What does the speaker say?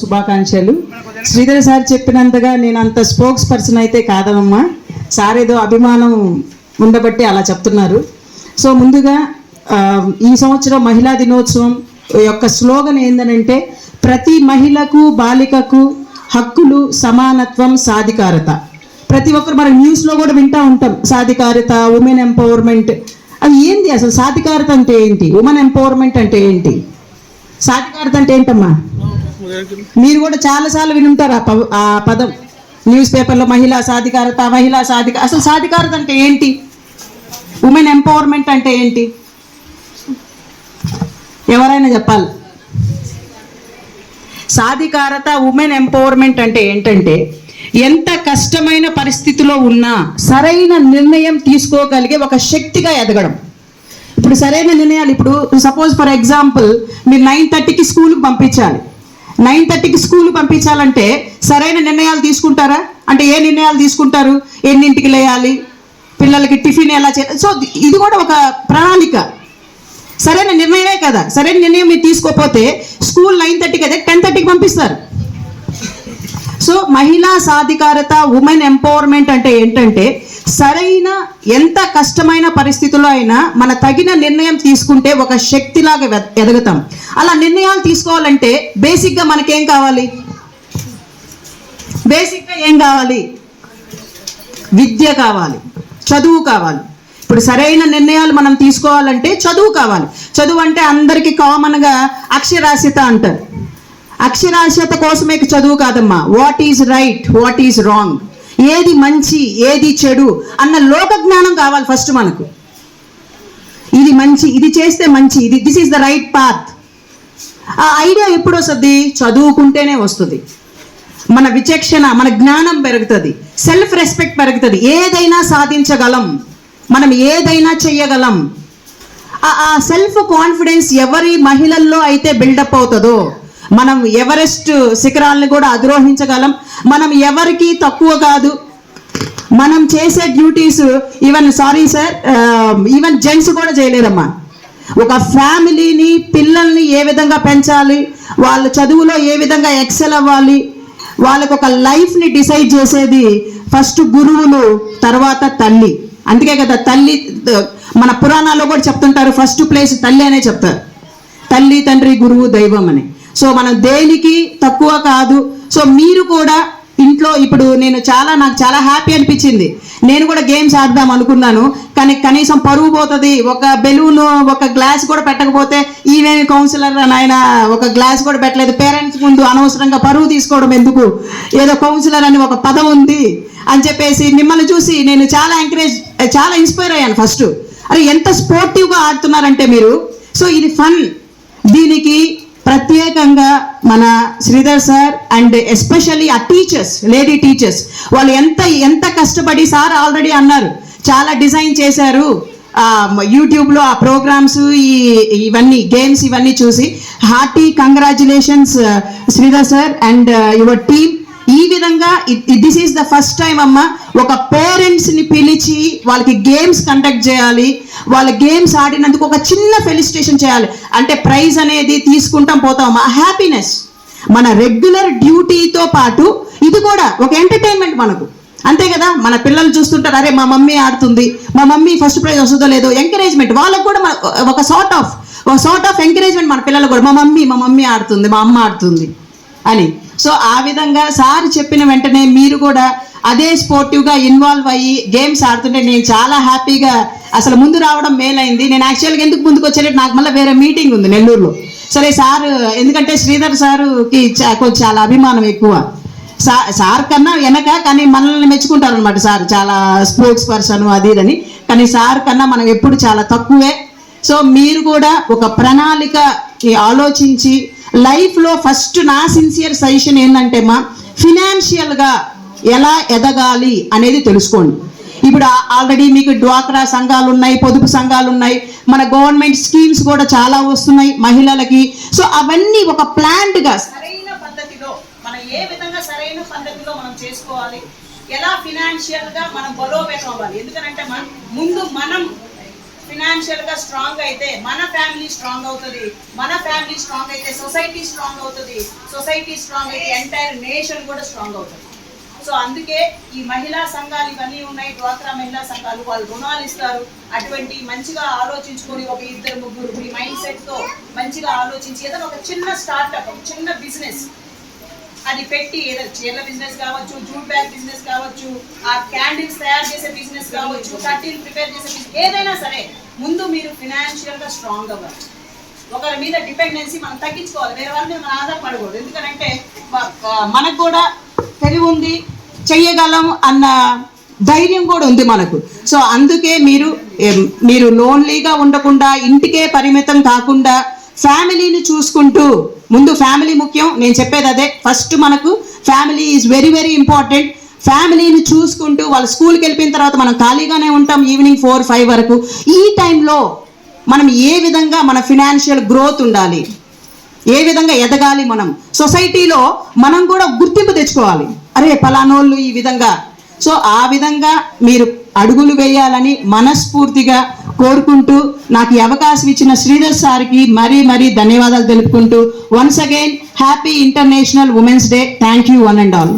శుభాకాంక్షలు. శ్రీధర్ సార్ చెప్పినంతగా నేను అంత స్పోక్స్ పర్సన్ అయితే కాదమ్మా సార్ ఏదో అభిమానం ఉండబట్టి అలా చెప్తున్నారు. సో ముందుగా ఈ సంవత్సరం మహిళా దినోత్సవం యొక్క స్లోగన్ ఏంటంటే ప్రతి మహిళకు బాలికకు హక్కులు సమానత్వం సాధికారత. ప్రతి ఒక్కరు మనం న్యూస్లో కూడా వింటూ ఉంటాం సాధికారత ఉమెన్ ఎంపవర్మెంట్. అది ఏంటి అసలు సాధికారత అంటే ఏంటి? ఉమెన్ ఎంపవర్మెంట్ అంటే ఏంటి? సాధికారత అంటే ఏంటమ్మా? మీరు కూడా చాలా సార్లు వినుంటారు ఆ ఆ పదం. న్యూస్ పేపర్లో మహిళా సాధికారత మహిళా సాధిక అసలు సాధికారత అంటే ఏంటి? ఉమెన్ ఎంపవర్మెంట్ అంటే ఏంటి? ఎవరైనా చెప్పాలి. సాధికారత ఉమెన్ ఎంపవర్మెంట్ అంటే ఏంటంటే ఎంత కష్టమైన పరిస్థితిలో ఉన్నా సరైన నిర్ణయం తీసుకోగలిగే ఒక శక్తిగా ఎదగడం. ఇప్పుడు సరైన నిర్ణయాలు ఇప్పుడు సపోజ్ ఫర్ ఎగ్జాంపుల్ మీరు నైన్ థర్టీకి స్కూల్కి పంపించాలి. నైన్ థర్టీకి స్కూల్ పంపించాలంటే సరైన నిర్ణయాలు తీసుకుంటారా? అంటే ఏ నిర్ణయాలు తీసుకుంటారు? ఎన్నింటికి లేయాలి? పిల్లలకి టిఫిన్ ఎలా చేయాలి సో ఇది కూడా ఒక ప్రణాళిక. సరైన నిర్ణయమే కదా. సరైన నిర్ణయం మీరు తీసుకోకపోతే స్కూల్ నైన్ థర్టీకి అయితే టెన్ థర్టీకి పంపిస్తారు. సో మహిళా సాధికారత ఉమెన్ ఎంపవర్మెంట్ అంటే ఏంటంటే సరైన ఎంత కష్టమైన పరిస్థితుల్లో అయినా మన తగిన నిర్ణయం తీసుకుంటే ఒక శక్తిలాగా ఎదుగుతాం. అలా నిర్ణయాలు తీసుకోవాలంటే బేసిక్గా మనకేం కావాలి? బేసిక్గా ఏం కావాలి? విద్య కావాలి చదువు కావాలి. ఇప్పుడు సరైన నిర్ణయాలు మనం తీసుకోవాలంటే చదువు కావాలి. చదువు అంటే అందరికీ కామన్గా అక్షరాస్యత అంటారు. అక్షరాస్యత కోసమే చదువు కాదమ్మా. What is right? What is wrong? ఏది మంచి ఏది చెడు అన్న లోక జ్ఞానం కావాలి ఫస్ట్ మనకు. ఇది మంచి ఇది చేస్తే మంచి ఇది this is the right path ఆ ఐడియా ఎప్పుడు వస్తుంది? చదువుకుంటేనే వస్తుంది. మన విచక్షణ మన జ్ఞానం పెరుగుతుంది. సెల్ఫ్ రెస్పెక్ట్ పెరుగుతుంది. ఏదైనా సాధించగలం. మనం ఏదైనా చెయ్యగలం. ఆ- ఆ సెల్ఫ్ కాన్ఫిడెన్స్ ఎవరి మహిళల్లో అయితే బిల్డప్ అవుతుందో మనం ఎవరెస్ట్ శిఖరాలను కూడా అధిరోహించగలం. మనం ఎవరికి తక్కువ కాదు. మనం చేసే duties even sorry sir even gents కూడా చేయలేరమ్మా. ఒక ఫ్యామిలీని పిల్లల్ని ఏ విధంగా పెంచాలి వాళ్ళ చదువులో ఏ విధంగా ఎక్సెల్ అవ్వాలి వాళ్ళకు ఒక లైఫ్ని డిసైడ్ చేసేది ఫస్ట్ గురువులు తర్వాత తల్లి. అందుకే కదా తల్లి మన పురాణాల్లో కూడా చెప్తుంటారు ఫస్ట్ ప్లేస్ తల్లి అనే చెప్తారు. తల్లి తండ్రి గురువు దైవం అని. సో మనం దేనికి తక్కువ కాదు. సో మీరు కూడా ఇంట్లో ఇప్పుడు నేను చాలా నాకు చాలా హ్యాపీ అనిపించింది. నేను కూడా గేమ్స్ ఆడదాం అనుకున్నాను. కానీ కనీసం పరువు పోతుంది. ఒక బెలూన్ ఒక గ్లాస్ కూడా పెట్టకపోతే ఈవేమి కౌన్సిలర్ అని ఆయన ఒక గ్లాస్ కూడా పెట్టలేదు. పేరెంట్స్ ముందు అనవసరంగా పరువు తీసుకోవడం ఎందుకు? ఏదో కౌన్సిలర్ అని ఒక పదం ఉంది అని చెప్పేసి మిమ్మల్ని చూసి నేను చాలా ఎంకరేజ్ చాలా ఇన్స్పైర్ అయ్యాను ఫస్ట్ అరే ఎంత స్పోర్టివ్గా ఆడుతున్నారంటే మీరు. సో ఇది ఫన్ దీనికి ప్రత్యేకంగా మన శ్రీధర్ సార్ అండ్ ఎస్పెషల్లీ ఆ టీచర్స్ లేడీ టీచర్స్ వాళ్ళు ఎంత ఎంత కష్టపడి సార్ ఆల్రెడీ అన్నారు. చాలా డిజైన్ చేశారు. యూట్యూబ్లో ఆ ప్రోగ్రామ్స్ ఈ ఇవన్నీ గేమ్స్ ఇవన్నీ చూసి. Hearty congratulations Sridhar sir and your team. ఈ విధంగా this is the first time అమ్మ. ఒక పేరెంట్స్ని పిలిచి వాళ్ళకి గేమ్స్ కండక్ట్ చేయాలి. వాళ్ళ గేమ్స్ ఆడినందుకు ఒక చిన్న ఫెలిస్టేషన్ చేయాలి. అంటే ప్రైజ్ అనేది తీసుకుంటాం పోతాం ఆ హ్యాపీనెస్ మన రెగ్యులర్ డ్యూటీతో పాటు ఇది కూడా ఒక ఎంటర్టైన్మెంట్ మనకు. అంతే కదా? మన పిల్లలు చూస్తుంటారు అరే మా మమ్మీ ఆడుతుంది. మా మమ్మీ ఫస్ట్ ప్రైజ్ వస్తుందో లేదో. ఎంకరేజ్మెంట్ వాళ్ళకు కూడా ఒక సార్ట్ ఆఫ్ ఒక సార్ట్ ఆఫ్ ఎంకరేజ్మెంట్ మన పిల్లలు కూడా. మా మమ్మీ మా మమ్మీ ఆడుతుంది మా అమ్మ ఆడుతుంది. అని. సో ఆ విధంగా సార్ చెప్పిన వెంటనే మీరు కూడా అదే స్పోర్టివ్గా ఇన్వాల్వ్ అయ్యి గేమ్స్ ఆడుతుంటే నేను చాలా హ్యాపీగా అసలు ముందు రావడం మేలైంది. నేను యాక్చువల్గా ఎందుకు ముందుకు వచ్చానంటే నాకు మళ్ళీ వేరే మీటింగ్ ఉంది నెల్లూరులో. సరే సార్ ఎందుకంటే శ్రీధర్ సారుకి కొంచెం చాలా అభిమానం ఎక్కువ. సా- సార్ కన్నా వెనక కానీ మనల్ని మెచ్చుకుంటారు అనమాట సార్. చాలా స్పోర్ట్స్ పర్సన్ అది ఇదని కానీ సార్ కన్నా మనం ఎప్పుడు చాలా తక్కువే. సో మీరు కూడా ఒక ప్రణాళిక ఆలోచించి లైఫ్లో ఫస్ట్ నా సిన్సియర్ సజెషన్ ఏంటంటే మా ఫినాన్షియల్గా ఎలా ఎదగాలి అనేది తెలుసుకోండి. ఇప్పుడు ఆల్రెడీ మీకు డ్వాక్రా సంఘాలు ఉన్నాయి పొదుపు సంఘాలు ఉన్నాయి మన గవర్నమెంట్ స్కీమ్స్ కూడా చాలా వస్తున్నాయి మహిళలకి. సో అవన్నీ ఒక ప్లాంట్గా సరైన పద్ధతిలో మనం ఏ విధంగా సరైన పద్ధతిలో మనం చేసుకోవాలి? ఎలా ఫినాన్షియల్గా మనం బలోపేతం అవ్వాలి? ఎందుకంటే మనం ముందు మనం ఫినాన్షియల్గా స్ట్రాంగ్ అయితే మన ఫ్యామిలీ స్ట్రాంగ్ అవుతుంది. మన ఫ్యామిలీ స్ట్రాంగ్ అయితే సొసైటీ స్ట్రాంగ్ అవుతుంది. సొసైటీ స్ట్రాంగ్ అయితే ఎంటైర్ నేషన్ కూడా స్ట్రాంగ్ అవుతుంది. సో అందుకే ఈ మహిళా సంఘాలు ఇవన్నీ ఉన్నాయి. డ్వాక్రా మహిళా సంఘాలు వాళ్ళు రుణాలు ఇస్తారు. అటువంటి మంచిగా ఆలోచించుకొని ఒక ఇద్దరు ముగ్గురు మీ మైండ్ సెట్తో మంచిగా ఆలోచించి ఏదైనా ఒక చిన్న స్టార్ట్అప్ ఒక చిన్న బిజినెస్ అది పెట్టి ఏదో చీరల బిజినెస్ కావచ్చు జూట్ బ్యాగ్ బిజినెస్ కావచ్చు ఆ క్యాండిల్స్ తయారు చేసే బిజినెస్ కావచ్చు కట్టిల్ ప్రిపేర్ చేసే బిజినెస్ ఏదైనా సరే ముందు మీరు ఫినాన్షియల్గా స్ట్రాంగ్ అవ్వాలి ఒకరి మీద డిపెండెన్సీ మనం తగ్గించుకోవాలి. వేరే వాళ్ళ మీద మనం ఆధారపడకూడదు. ఎందుకంటే మనకు కూడా తెలివి ఉంది. చెయ్యగలం అన్న ధైర్యం కూడా ఉంది మనకు. సో అందుకే మీరు మీరు లోన్లీగా ఉండకుండా ఇంటికే పరిమితం కాకుండా ఫ్యామిలీని చూసుకుంటూ ముందు ఫ్యామిలీ ముఖ్యం నేను చెప్పేది అదే. ఫస్ట్ మనకు family is very very important ఫ్యామిలీని చూసుకుంటూ వాళ్ళ స్కూల్కి వెళ్ళిపోయిన తర్వాత మనం ఖాళీగానే ఉంటాం ఈవినింగ్ ఫోర్ ఫైవ్ వరకు. ఈ టైంలో మనం ఏ విధంగా మన ఫినాన్షియల్ గ్రోత్ ఉండాలి? ఏ విధంగా ఎదగాలి మనం? సొసైటీలో మనం కూడా గుర్తింపు తెచ్చుకోవాలి. అరే పలానోళ్ళు ఈ విధంగా. సో ఆ విధంగా మీరు అడుగులు వేయాలని మనస్ఫూర్తిగా కోరుకుంటూ నాకు ఈ అవకాశం ఇచ్చిన శ్రీధర్ సార్కి మరీ మరీ ధన్యవాదాలు తెలుపుకుంటూ once again happy international women's day. Thank you one and all.